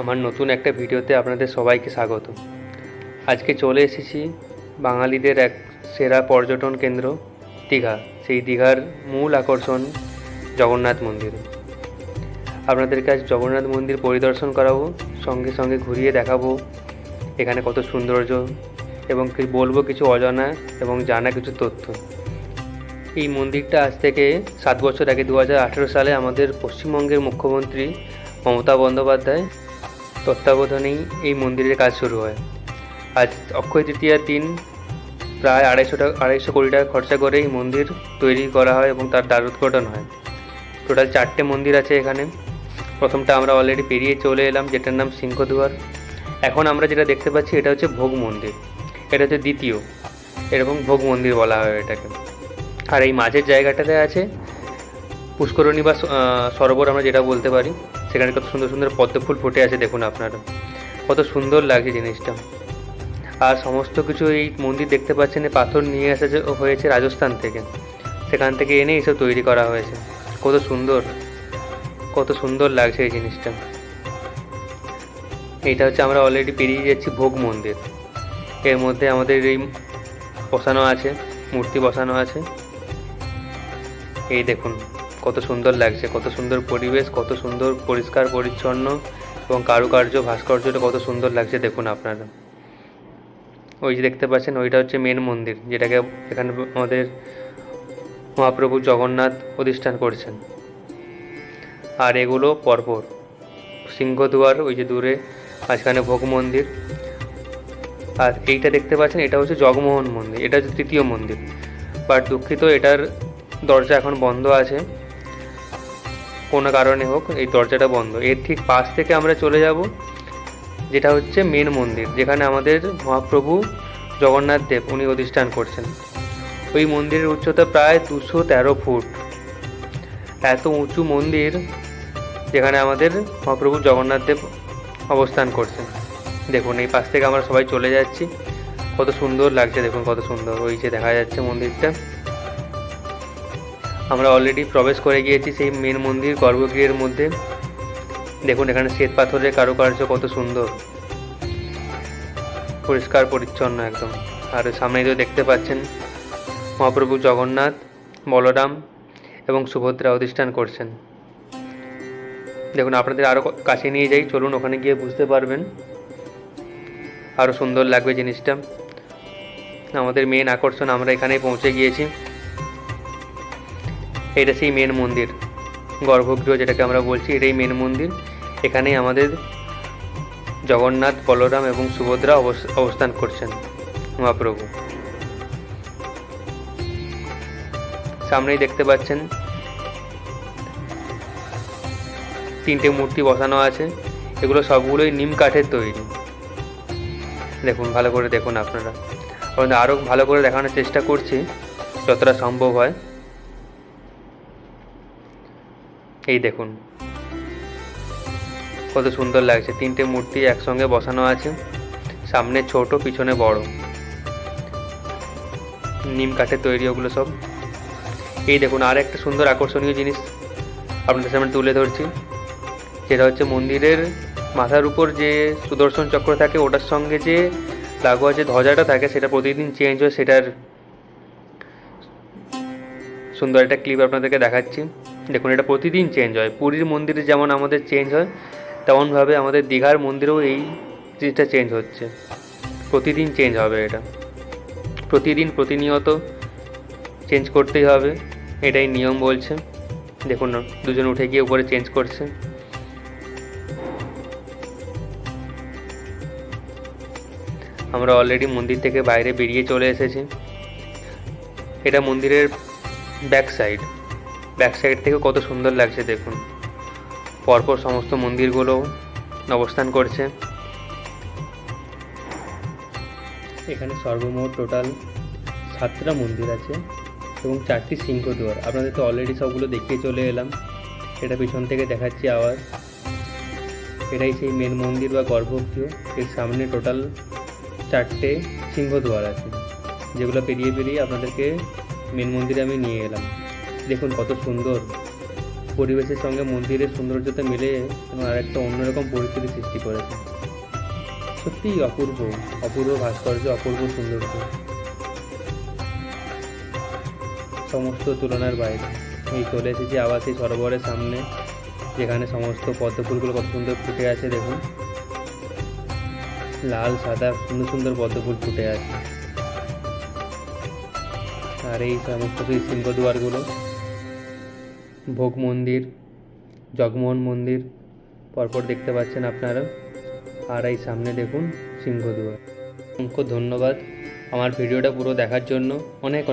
আমার নতুন একটা ভিডিওতে আপনাদের সবাইকে স্বাগত। আজকে চলে এসেছি বাঙালিদের এক সেরা পর্যটন কেন্দ্র, দীঘা। সেই দীঘার মূল আকর্ষণ জগন্নাথ মন্দির। আপনাদের আজ জগন্নাথ মন্দির পরিদর্শন করাবো, সঙ্গে সঙ্গে ঘুরিয়ে দেখাবো এখানে কত সৌন্দর্য এবং বলব কিছু অজানা এবং জানা কিছু তথ্য। এই মন্দিরটা আজ থেকে সাত বছর আগে দু হাজার আঠেরো সালে আমাদের পশ্চিমবঙ্গের মুখ্যমন্ত্রী মমতা বন্দ্যোপাধ্যায় তত্ত্বাবধানেই এই মন্দিরের কাজ শুরু হয়। আজ অক্ষয় তৃতীয়ার দিন প্রায় আড়াইশো টাকা আড়াইশো কোটি টাকা খরচা করে এই মন্দির তৈরি করা হয় এবং তার দ্বার উদ্ঘাটন হয়। টোটাল চারটে মন্দির আছে এখানে। প্রথমটা আমরা অলরেডি পেরিয়ে চলে এলাম, যেটার নাম সিংহদুয়ার। এখন আমরা যেটা দেখতে পাচ্ছি, এটা হচ্ছে ভোগ মন্দির। এটা হচ্ছে দ্বিতীয়। এরকম ভোগ মন্দির বলা হয় এটাকে। আর এই মাঝের জায়গাটাতে আছে পুষ্করণী বা সরোবর আমরা যেটা বলতে পারি। সেখানে কত সুন্দর সুন্দর পদ্ম ফুল ফুটে আছে, দেখুন আপনারা। কত সুন্দর লাগছে জিনিসটা। আর সমস্ত কিছু এই মন্দির দেখতে পাচ্ছেন, এই পাথর নিয়ে আসা হয়েছে রাজস্থান থেকে। সেখান থেকে এনে এসব তৈরি করা হয়েছে। কত সুন্দর কত সুন্দর লাগছে এই জিনিসটা। এইটা হচ্ছে আমরা অলরেডি পেরিয়ে যাচ্ছি ভোগ মন্দির। এর মধ্যে আমাদের এই বসানো আছে, মূর্তি বসানো আছে। এই দেখুন। কত সুন্দর লাগছে, কত সুন্দর পরিবেশ, কত সুন্দর পরিষ্কার, পরিচ্ছন্ন এবং কারুকার্য, ভাস্কর্যটা কত সুন্দর লাগছে দেখুন আপনারা। ওই যে দেখতে পাচ্ছেন, ওইটা হচ্ছে মেন মন্দির, যেটাকে এখানে আমাদের মহাপ্রভু জগন্নাথ প্রতিষ্ঠান করছেন। আর এগুলো পরপর, সিংহদুয়ার ওই যে দূরে, মাঝখানে ভোগ মন্দির। আর এইটা দেখতে পাচ্ছেন, এটা হচ্ছে জগমোহন মন্দির, এটা হচ্ছে তৃতীয় মন্দির। বাট দুঃখিত, এটার দরজা এখন বন্ধ আছে। কোনো কারণে হোক এই দরজাটা বন্ধ। এর ঠিক পাশ থেকে আমরা চলে যাব, যেটা হচ্ছে মেন মন্দির, যেখানে আমাদের মহাপ্রভু জগন্নাথ দেব উনি অধিষ্ঠান করছেন। ওই মন্দিরের উচ্চতা প্রায় দুশো তেরো ফুট। এত উঁচু মন্দির যেখানে আমাদের মহাপ্রভু জগন্নাথ দেব অবস্থান করছেন। দেখুন, এই পাশ থেকে আমরা সবাই চলে যাচ্ছি। কত সুন্দর লাগছে, দেখুন কত সুন্দর। ওই যে দেখা যাচ্ছে মন্দিরটা। আমরা অলরেডি প্রবেশ করে গিয়েছি সেই মেন মন্দির গর্ভগৃহের মধ্যে। দেখুন, এখানে শ্বেত পাথরের কারুকার্য কত সুন্দর। পরিষ্কার, পরিচ্ছন্ন একদম। আর সামনেই তো দেখতে পাচ্ছেন মহাপ্রভু জগন্নাথ, বলরাম এবং সুভদ্রা অধিষ্ঠান করছেন। দেখুন, আপনাদের আরও কাছে নিয়ে যাই। চলুন, ওখানে গিয়ে বুঝতে পারবেন। আরও সুন্দর লাগবে জিনিসটা। আমাদের মেন আকর্ষণ, আমরা এখানেই পৌঁছে গিয়েছি। এটা সেই মেন মন্দির। গর্ভগৃহ যেটাকে আমরা বলছি, এটাই মেন মন্দির। এখানেই আমাদের জগন্নাথ, বলরাম এবং সুভদ্রা অবস- অবস্থান করছেন মহাপ্রভু। সামনেই দেখতে পাচ্ছেন, তিনটে মূর্তি বসানো আছে। এগুলো সবগুলোই নিম কাঠের তৈরি। দেখুন, ভালো করে দেখুন আপনারা। আরও ভালো করে দেখানোর চেষ্টা করছি, যতটা সম্ভব হয়। এই দেখুন। কত সুন্দর লাগছে। তিনটে মূর্তি একসঙ্গে বসানো আছে। সামনে ছোট, পিছনে বড়। নিম কাঠের তৈরি ওগুলো সব। এই দেখুন আর একটা সুন্দর আকর্ষণীয় জিনিস আপনাদের সামনে তুলে ধরছি। যেটা হচ্ছে মন্দিরের মাথার উপর যে সুদর্শন চক্র থাকে, ওটার সঙ্গে যে লাগোয়া যে ধ্বজাটা থাকে, সেটা প্রতিদিন চেঞ্জ হয়, সেটার সুন্দর একটা ক্লিপ আপনাদেরকে দেখাচ্ছি। দেখুন এটা প্রতিদিন চেঞ্জ হয়। পুরীর মন্দিরে যেমন আমাদের চেঞ্জ হয় তেমনভাবে আমাদের দীঘার মন্দিরেও এই জিনিসটা চেঞ্জ হচ্ছে। প্রতিদিন চেঞ্জ হবে এটা। প্রতিদিন প্রতিনিয়ত চেঞ্জ করতেই হবে এটাই নিয়ম বলছে। দেখুন না, দুজন উঠে গিয়ে উপরে চেঞ্জ করছে। আমরা অলরেডি মন্দির থেকে বাইরে বেরিয়ে চলে এসেছি। এটা মন্দিরের ব্যাক সাইড ব্যাক সাইড থেকে কত সুন্দর লাগছে দেখুন। পরপর সমস্ত মন্দিরগুলো অবস্থান করছে। এখানে সর্বমোট টোটাল সাতটা মন্দির আছে এবং চারটি সিংহদুয়ার আপনাদের তো অলরেডি সবগুলো দেখিয়ে চলে এলাম। এটা পিছন থেকে দেখাচ্ছি আওয়াজ। এটাই সেই মেন মন্দির বা গর্ভগৃহ। এর সামনে টোটাল চারটে সিংহদুয়ার আছে। যেগুলো পেরিয়ে পেরিয়ে আপনাদেরকে মেন মন্দিরে আমি নিয়ে এলাম। দেখুন কত সুন্দর। পরিবেশের সঙ্গে মন্দিরের সৌন্দর্যতা মিলে যেন আর একটা অন্যরকম পরিস্থিতি সৃষ্টি করেছে। সত্যিই অপূর্ব অপূর্ব ভাস্কর্য, অপূর্ব সৌন্দর্য। সমস্ত তুলনার বাইরে। এই চলে এসেছি আবার সেই সরোবরের সামনে, যেখানে সমস্ত পদ্ম ফুলগুলো কত সুন্দর ফুটে আছে, দেখুন। লাল, সাদা, সুন্দর সুন্দর পদ্ম ফুল ফুটে আছে। আর এই সমস্ত সেই সিংহদুয়ারগুলো ভোগ মন্দির, জগমোহন মন্দির, পরপর দেখতে পাচ্ছেন আপনারা। আর এই সামনে দেখুন সিংহদুয়ার। অসংখ্য ধন্যবাদ। আমার ভিডিওটা পুরো দেখার জন্য। অনেক অনেক